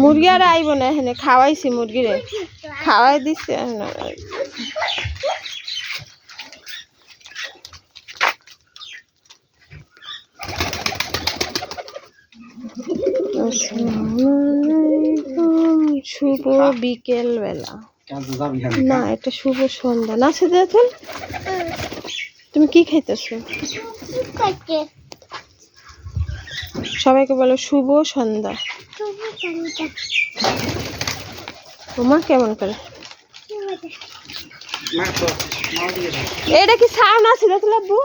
মুরগি আর আইব না এখানে, খাওয়াইছি মুরগিরে। খাওয়াই আলাইকুম। শুভ বিকেল বেলা না, এটা শুভ সন্ধ্যা। না সেটা তুমি কি খাইতেছো? সবাইকে বলো শুভ সন্ধ্যা। তোমার কেমন করে? এটা কি লাব্বু?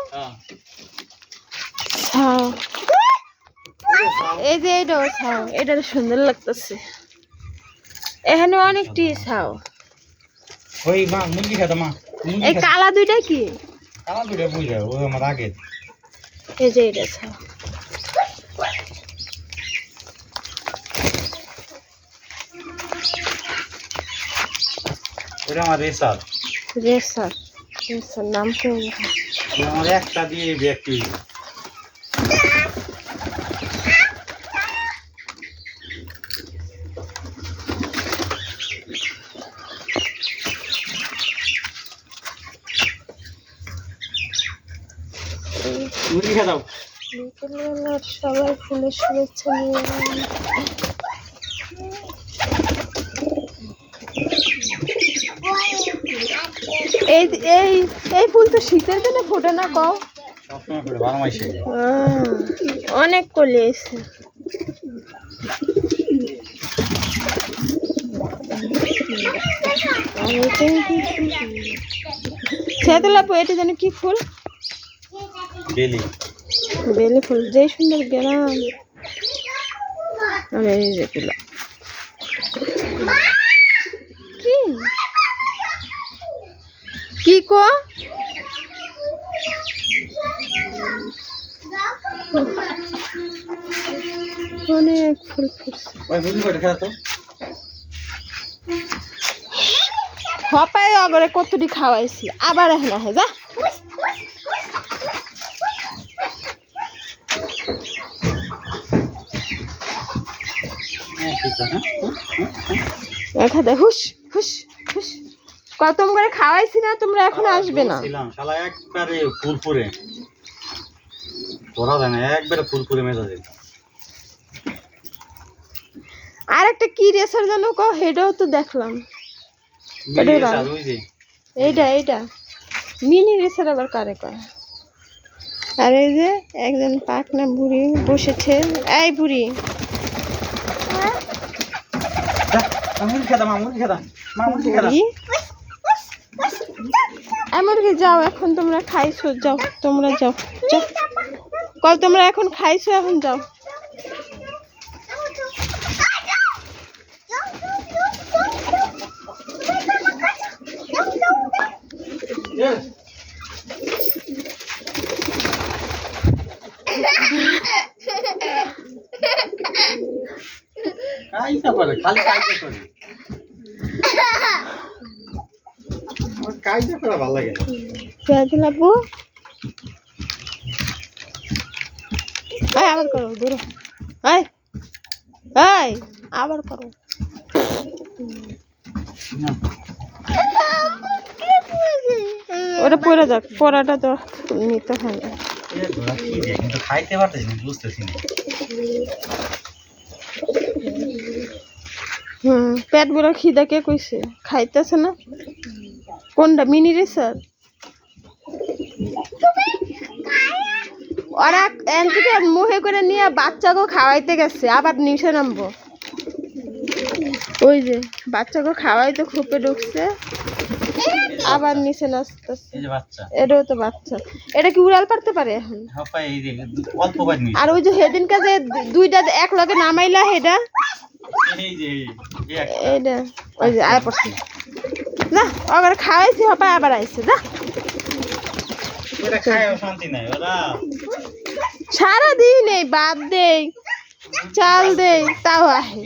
এই যে এটাও ছাও এটা সুন্দর লাগতেছে। এখানে অনেকটি ছাও ওই মা মুরগি খেতো মা এই কালা দুইটা কি? কালা দুটো বুঝে ও আমার আগে এই যে এটা ছাও ওটা আমার রেসার। রেসার রেসার নাম তো আমার একটা দিয়ে ব্যক্তি সবাই ফুলের শুভেচ্ছা নিয়ে এই এই এই ফুল তো শীতের দিনে ফোটে না কও। অনেক কলি এসে সেতুলাপু এটা যেন কি ফুল? বেলি। বেলি ফুল যেই সুন্দর গেলাম। আর এই যে গুলো কি কি কো? অনেক ফুল ফুটছে। হপাই অগরে কতটি খাওয়াইছি আবার এখন আহে যা। আছে। হুস হুস কতম করে খাওয়াইছি না তোমরা এখন আসবে না। ছিলাম শালা একবারে ফুরফুরে তোরা জানে একবারে ফুরফুরে মেজাজে আর একটা কি রেসার জানো কো? হেডাও তো দেখলাম। এইটা এইটা। মিনি রেসার আবার কারে কয়? আর এই যে একজন পাকনা বুড়ি বসেছে। এই বুড়ি। যা, মা মুরগি খেতাম মা মুরগি খেতাম মা মুরগি খেতাম বুড়ি এমনকি যাও, এখন তোমরা খাইছো, যাও, তোমরা যাও কল, তোমরা এখন খাইছো, এখন যাও। করে খালি কাইটা কাইটা করা ভালো লাগে লাগবো। এই আবার করো দূরে। এই এই আবার করো। না, ওটা পরে যাক পরাটা তো নিতে হয় কিন্তু খাইতে পারতেছি বুঝতেছি না। হুম পেট বড় খিদা কে কইছে? খাইতেছে না? কোনটা? মিনি রেসার ওরা এন থেকে মুখে করে নিয়ে বাচ্চাকে খাওয়াইতে গেছে। আবার নিচে নামবো। ওই যে বাচ্চাকে খাওয়াইতে খুপে ঢুকছে। আবার নিচে নাচতেছে। এই যে বাচ্চা। এটাও তো বাচ্চা। এটা কি উড়াল পারতে পারে এখন? হাপাই এই যে অল্প বাদ নিয়ে আর ওই যে সেদিনকে যে দুইটা এক লগে নামাইলা সেটা। এইটা ওই যে আয় পড়ছে। না ওদের খাওয়াইছি হপায় আবার আইছে যা। সারাদিন এই বাদ দেই চাল দেই তাও আহে।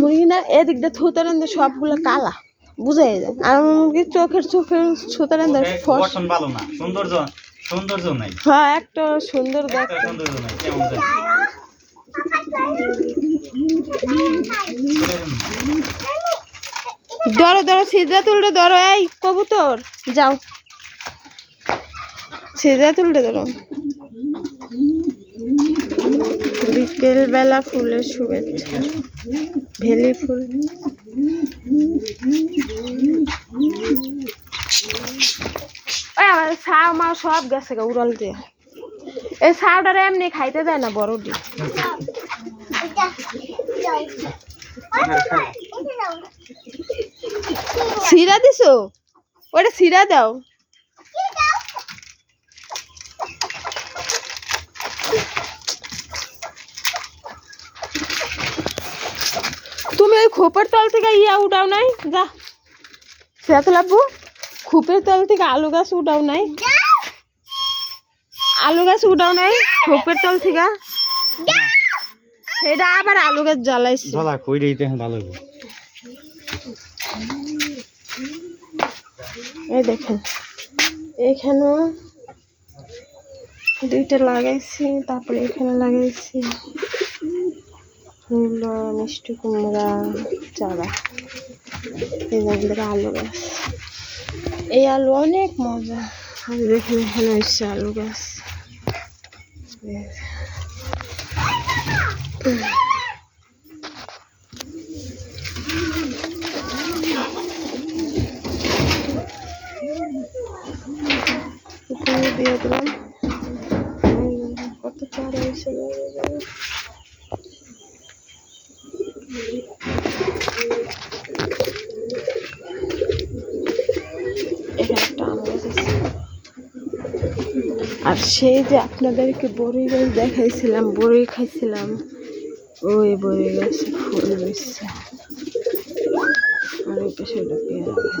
মুরগি না এদিক দিয়ে থুতারেন সবগুলো কালা বুঝাই যায় আর মুরগির চোখের চোখের ছুতারেন ওটা ফস। গঠন ভালো না সৌন্দর্য সৌন্দর্য নাই। হ্যাঁ একটা সুন্দর দেখ। সৌন্দর্য নাই ধরো ধরো সিজা তুলতে ধরো, এই কবুতর। যাও। সিজা তুলতে ধরো। বিকেল বেলা ফুলের শুভেচ্ছা। ভেলি ফুল। মা সব গেছে উড়াল দিয়ে এই ছাওটারে এমনি খাইতে দেয় না বড়টি। সিরা দিছো ওটা সিরা দাও তুমি ওই খোপের তল থেকে ইয়া উঠাও নাই যা সেটা তো লাভবো খোপের তল থেকে আলু গাছ উঠাও নাই আলু গাছ উঠাও নাই খোপের তল থেকে সেটা আবার আলু গাছ জ্বালাইছে। ধলা কই দিতে ভালো হবে এই দেখেন এখানেও দুইটা লাগাইছি তারপরে এখানে লাগাইছি মূলো মিষ্টি কুমড়া চারা। এই আলু গাছ। এই আলু অনেক মজা। আর দেখেন এখানে হচ্ছে আলু গাছ। আর সেই যে আপনাদেরকে বড়ই গাছ দেখাইছিলাম বড়ি খাইছিলাম। ওই বড়ই গেছে ফুল রয়েছে আর ওই পাশে একটা পেয়ারা গাছ।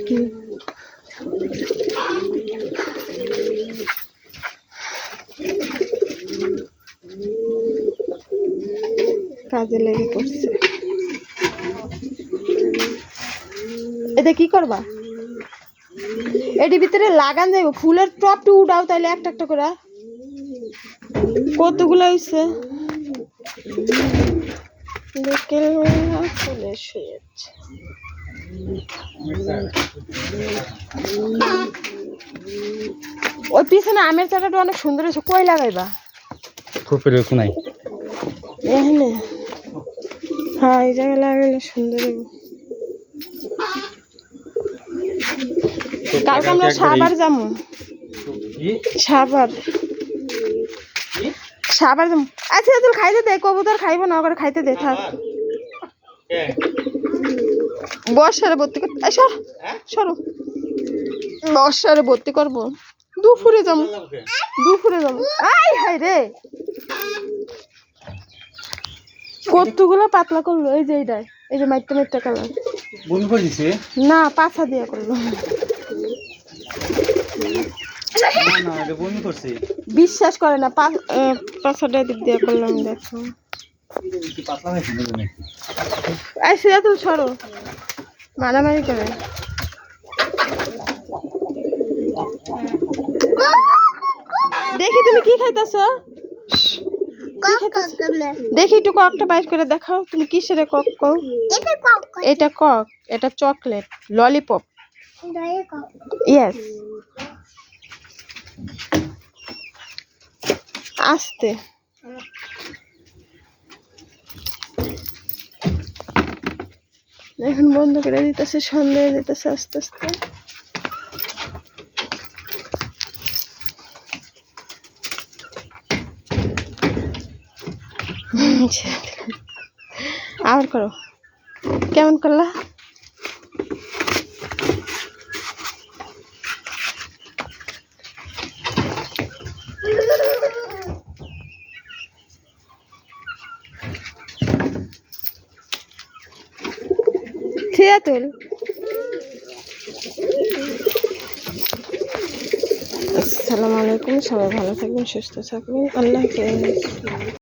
কি? কাজে লেগে পড়ছে। এটা কি করবা? এটির ভিতরে লাগান যাইব ফুলের টপ টপটি উঠাও তাহলে একটা একটা করে। কতগুলো হয়েছে বিকেল বেলা শুয়েছে ওই পিছনে আমের চারাটা অনেক সুন্দর হয়েছে। কই লাগাইবা? খুপের এখানে? হ্যাঁ এই জায়গায় লাগাইলে সুন্দর হবে কালকে আমরা সাবার যাব সাবার। সাবার যাব আচ্ছা তুই খাইতে দে কবুতর খাইবো না করে খাইতে দে থাক। বর্ষারে ভর্তি কর সর সরো। বর্ষারে ভর্তি করব। দুপুরে যাব দুপুরে যাব আই হাই রে। কতগুলো পাতলা করল এই যে এইটাই এই যে মাইটটা মাইটটা কালার। বমি করে দিছে না পাছা দিয়ে করল। না না এটা বমি করছে। বিশ্বাস করে না পাছাটা দিক দিয়ে করলাম দেখো। এই সেটা তুমি সরো। মারামারি করে। দেখি তুমি কি খাইতেছ? দেখি একটু ককটা বাইর করে দেখাও। তুমি কিসের কক কও এটা কক এটা চকলেট ললিপপ। ইয়েস আস্তে। এখন বন্ধ করে দিতেছে সন্ধ্যা দিতেছে আস্তে আস্তে। আবার করো। কেমন করলা? আসসালামু আলাইকুম সবাই ভালো থাকবেন সুস্থ থাকবেন। আল্লাহ হাফেজ।